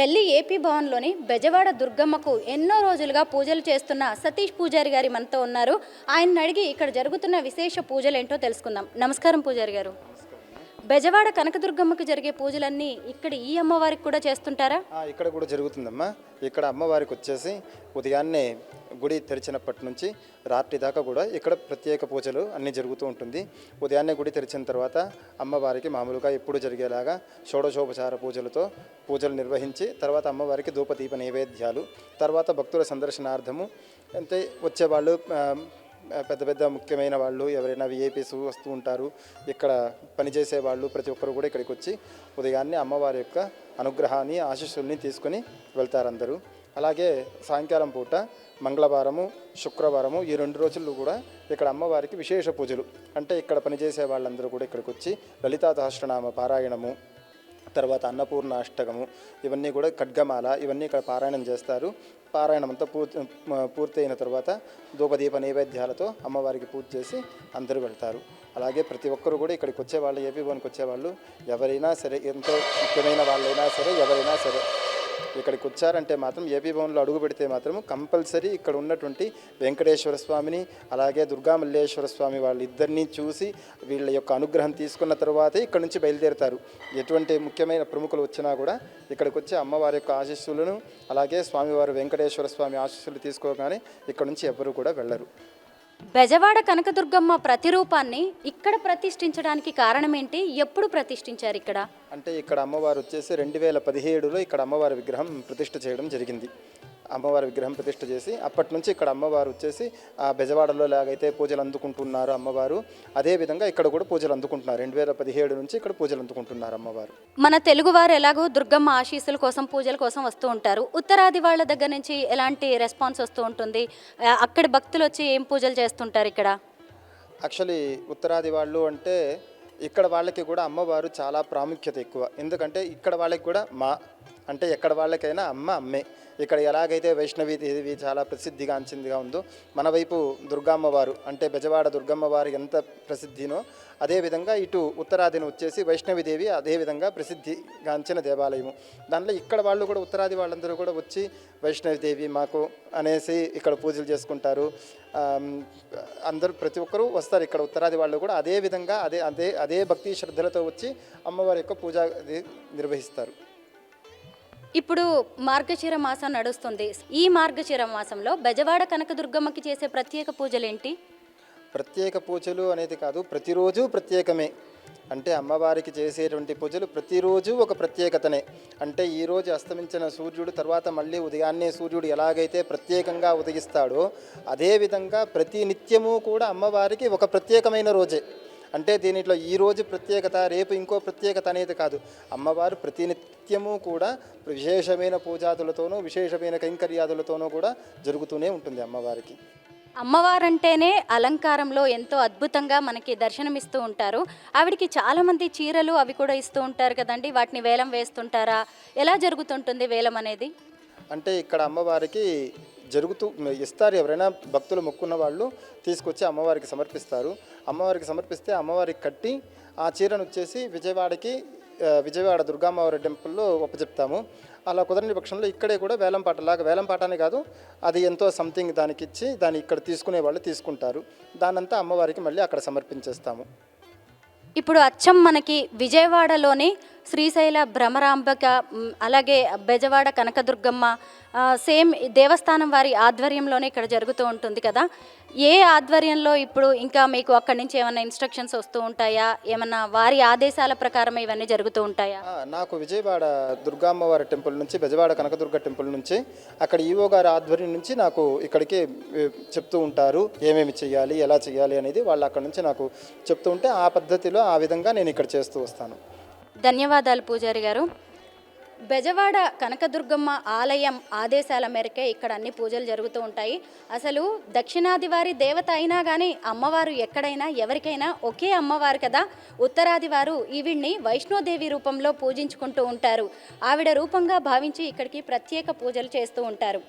Delhi AP భవన్లోని బెజవాడ దుర్గమ్మకు ఎన్నో రోజులుగా పూజలు చేస్తున్న సతీష్ పూజారి గారి మనతో ఉన్నారు. ఆయన అడిగి ఇక్కడ జరుగుతున్న విశేష పూజలు ఏంటో తెలుసుకుందాం. నమస్కారం పూజారి గారు. బెజవాడ కనకదుర్గమ్మకి జరిగే పూజలన్నీ ఇక్కడ ఈ అమ్మవారికి కూడా చేస్తుంటారా? ఇక్కడ కూడా జరుగుతుందమ్మా. ఇక్కడ అమ్మవారికి వచ్చేసి ఉదయాన్నే గుడి తెరిచినప్పటి నుంచి రాత్రి దాకా కూడా ఇక్కడ ప్రత్యేక పూజలు అన్నీ జరుగుతూ ఉంటుంది. ఉదయాన్నే గుడి తెరిచిన తర్వాత అమ్మవారికి మామూలుగా ఎప్పుడు జరిగేలాగా షోడశోపచార పూజలతో పూజలు నిర్వహించి తర్వాత అమ్మవారికి ధూపదీప నైవేద్యాలు తర్వాత భక్తుల సందర్శనార్థము అంటే వచ్చేవాళ్ళు పెద్ద పెద్ద ముఖ్యమైన వాళ్ళు ఎవరైనా విఐపీస్ వస్తూ ఉంటారు ఇక్కడ పనిచేసే వాళ్ళు ప్రతి ఒక్కరు కూడా ఇక్కడికి వచ్చి ఉదయాన్నే అమ్మవారి యొక్క అనుగ్రహాన్ని ఆశీస్సుల్ని తీసుకొని వెళ్తారందరూ. అలాగే సాయంకాలం పూట మంగళవారము శుక్రవారము ఈ రెండు రోజుల్లో కూడా ఇక్కడ అమ్మవారికి విశేష పూజలు. అంటే ఇక్కడ పనిచేసే వాళ్ళందరూ కూడా ఇక్కడికి వచ్చి లలితా సహస్రనామ పారాయణము తర్వాత అన్నపూర్ణ అష్టకము ఇవన్నీ కూడా ఖడ్గమాల ఇవన్నీ ఇక్కడ పారాయణం చేస్తారు. పారాయణం అంతా పూర్తి పూర్తయిన తర్వాత ధూపదీప నైవేద్యాలతో అమ్మవారికి పూజ చేసి అందరూ వెళ్తారు. అలాగే ప్రతి ఒక్కరు కూడా ఇక్కడికి వచ్చేవాళ్ళు ఏపీ భవన్కి వచ్చేవాళ్ళు ఎవరైనా సరే ఎంతో ముఖ్యమైన వాళ్ళైనా సరే ఎవరైనా సరే ఇక్కడికి వచ్చారంటే మాత్రం ఏపీ భవన్లో అడుగు పెడితే మాత్రం కంపల్సరీ ఇక్కడ ఉన్నటువంటి వెంకటేశ్వర స్వామిని అలాగే దుర్గా మల్లేశ్వర స్వామి వాళ్ళిద్దరినీ చూసి వీళ్ళ యొక్క అనుగ్రహం తీసుకున్న తర్వాతే ఇక్కడ నుంచి బయలుదేరుతారు. ఎటువంటి ముఖ్యమైన ప్రముఖులు వచ్చినా కూడా ఇక్కడికి వచ్చి అమ్మవారి యొక్క ఆశీస్సులను అలాగే స్వామివారు వెంకటేశ్వర స్వామి ఆశీస్సులు తీసుకోగానే ఇక్కడ నుంచి ఎవరు కూడా వెళ్ళరు. బెజవాడ కనకదుర్గమ్మ ప్రతిరూపాన్ని ఇక్కడ ప్రతిష్ఠించడానికి కారణం ఏంటి ఎప్పుడు ప్రతిష్ఠించారు ఇక్కడ? అంటే ఇక్కడ అమ్మవారు వచ్చేసి రెండు వేల పదిహేడులో ఇక్కడ అమ్మవారి విగ్రహం ప్రతిష్ఠ చేయడం జరిగింది. అమ్మవారి విగ్రహం ప్రతిష్ఠ చేసి అప్పటి నుంచి ఇక్కడ అమ్మవారు వచ్చేసి ఆ బెజవాడలో లాగైతే పూజలు అందుకుంటున్నారు అమ్మవారు. అదే విధంగా ఇక్కడ కూడా పూజలు అందుకుంటున్నారు. రెండు వేల పదిహేడు నుంచి ఇక్కడ పూజలు అందుకుంటున్నారు అమ్మవారు. మన తెలుగువారు ఎలాగో దుర్గమ్మ ఆశీస్సుల కోసం పూజల కోసం వస్తూ ఉంటారు. ఉత్తరాది వాళ్ళ దగ్గర నుంచి ఎలాంటి రెస్పాన్స్ వస్తూ ఉంటుంది? అక్కడి భక్తులు వచ్చి ఏం పూజలు చేస్తుంటారు ఇక్కడ? యాక్చువల్లీ ఉత్తరాది వాళ్ళు అంటే ఇక్కడ వాళ్ళకి కూడా అమ్మవారు చాలా ప్రాముఖ్యత ఎక్కువ. ఎందుకంటే ఇక్కడ వాళ్ళకి కూడా మా అంటే ఎక్కడ వాళ్ళకైనా అమ్మ అమ్మే. ఇక్కడ ఎలాగైతే వైష్ణవి దేవి చాలా ప్రసిద్ధిగాంచిందిగా ఉందో మన వైపు దుర్గమ్మవారు అంటే బెజవాడ దుర్గమ్మవారు ఎంత ప్రసిద్ధినో అదేవిధంగా ఇటు ఉత్తరాదిని వచ్చేసి వైష్ణవిదేవి అదేవిధంగా ప్రసిద్ధిగాంచిన దేవాలయము. దాంట్లో ఇక్కడ వాళ్ళు కూడా ఉత్తరాది వాళ్ళందరూ కూడా వచ్చి వైష్ణవిదేవి మాకు అనేసి ఇక్కడ పూజలు చేసుకుంటారు. అందరూ ప్రతి ఒక్కరూ వస్తారు ఇక్కడ ఉత్తరాది వాళ్ళు కూడా. అదే విధంగా అదే అదే అదే భక్తి శ్రద్ధలతో వచ్చి అమ్మవారి యొక్క పూజ అది నిర్వహిస్తారు. ఇప్పుడు మార్గశిర మాసం నడుస్తుంది. ఈ మార్గశిర మాసంలో బెజవాడ కనకదుర్గమ్మకి చేసే ప్రత్యేక పూజలు ఏంటి ప్రత్యేక పూజలు అనేది కాదు ప్రతిరోజు ప్రత్యేకమే. అంటే అమ్మవారికి చేసేటువంటి పూజలు ప్రతిరోజు ఒక ప్రత్యేకతనే. అంటే ఈరోజు అస్తమించిన సూర్యుడు తర్వాత మళ్ళీ ఉదయాన్నే సూర్యుడు ఎలాగైతే ప్రత్యేకంగా ఉదయిస్తాడో అదేవిధంగా ప్రతి నిత్యము కూడా అమ్మవారికి ఒక ప్రత్యేకమైన రోజే. అంటే దీనిలో ఈ రోజు ప్రత్యేకత రేపు ఇంకో ప్రత్యేకత అనేది కాదు. అమ్మవారు ప్రతినిత్యము కూడా విశేషమైన పూజాదులతోనూ విశేషమైన కైంకర్యాదులతోనూ కూడా జరుగుతూనే ఉంటుంది అమ్మవారికి. అమ్మవారంటేనే అలంకారంలో ఎంతో అద్భుతంగా మనకి దర్శనమిస్తూ ఉంటారు. ఆవిడికి చాలామంది చీరలు అవి కూడా ఇస్తూ ఉంటారు కదండి. వాటిని వేలం వేస్తుంటారా? ఎలా జరుగుతుంటుంది వేలం అనేది? అంటే ఇక్కడ అమ్మవారికి జరుగుతూ ఇస్తారు ఎవరైనా భక్తులు మొక్కున్న వాళ్ళు తీసుకొచ్చి అమ్మవారికి సమర్పిస్తారు. అమ్మవారికి సమర్పిస్తే అమ్మవారికి కట్టి ఆ చీరను వచ్చేసి విజయవాడకి విజయవాడ దుర్గామ్మవారి టెంపుల్లో ఒప్పచెప్తాము అలా కుదరని పక్షంలో ఇక్కడే కూడా వేలంపాటలాగా పాటలాగా అని కాదు అది ఎంతో సంథింగ్ దానికి ఇచ్చి దాన్ని ఇక్కడ తీసుకునే వాళ్ళు తీసుకుంటారు. దానంతా అమ్మవారికి మళ్ళీ అక్కడ సమర్పించేస్తాము. ఇప్పుడు అచ్చం మనకి విజయవాడలోని శ్రీశైల భ్రమరాంబక అలాగే బెజవాడ కనకదుర్గమ్మ సేమ్ దేవస్థానం వారి ఆధ్వర్యంలోనే ఇక్కడ జరుగుతూ ఉంటుంది కదా. ఏ ఆధ్వర్యంలో ఇప్పుడు ఇంకా మీకు అక్కడి నుంచి ఏమైనా ఇన్స్ట్రక్షన్స్ వస్తూ ఉంటాయా? ఏమన్నా వారి ఆదేశాల ప్రకారం ఇవన్నీ జరుగుతూ ఉంటాయా? నాకు విజయవాడ దుర్గామ్మవారి టెంపుల్ నుంచి బెజవాడ కనకదుర్గ టెంపుల్ నుంచి అక్కడ ఈవో గారి ఆధ్వర్యం నుంచి నాకు ఇక్కడికి చెప్తూ ఉంటారు ఏమేమి చేయాలి ఎలా చేయాలి అనేది వాళ్ళు అక్కడ నుంచి నాకు చెప్తూ ఉంటే ఆ పద్ధతిలో ఆ విధంగా నేను ఇక్కడ చేస్తూ వస్తాను. ధన్యవాదాలు పూజారి గారు. బెజవాడ కనకదుర్గమ్మ ఆలయం ఆదేశాల మేరకే ఇక్కడ అన్ని పూజలు జరుగుతూ ఉంటాయి. అసలు దక్షిణాది వారి దేవత అయినా కానీ అమ్మవారు ఎక్కడైనా ఎవరికైనా ఒకే అమ్మవారు కదా? ఉత్తరాది వారు ఈవిడ్ని వైష్ణోదేవి రూపంలో పూజించుకుంటూ ఉంటారు. ఆవిడ రూపంగా భావించి ఇక్కడికి ప్రత్యేక పూజలు చేస్తూ ఉంటారు.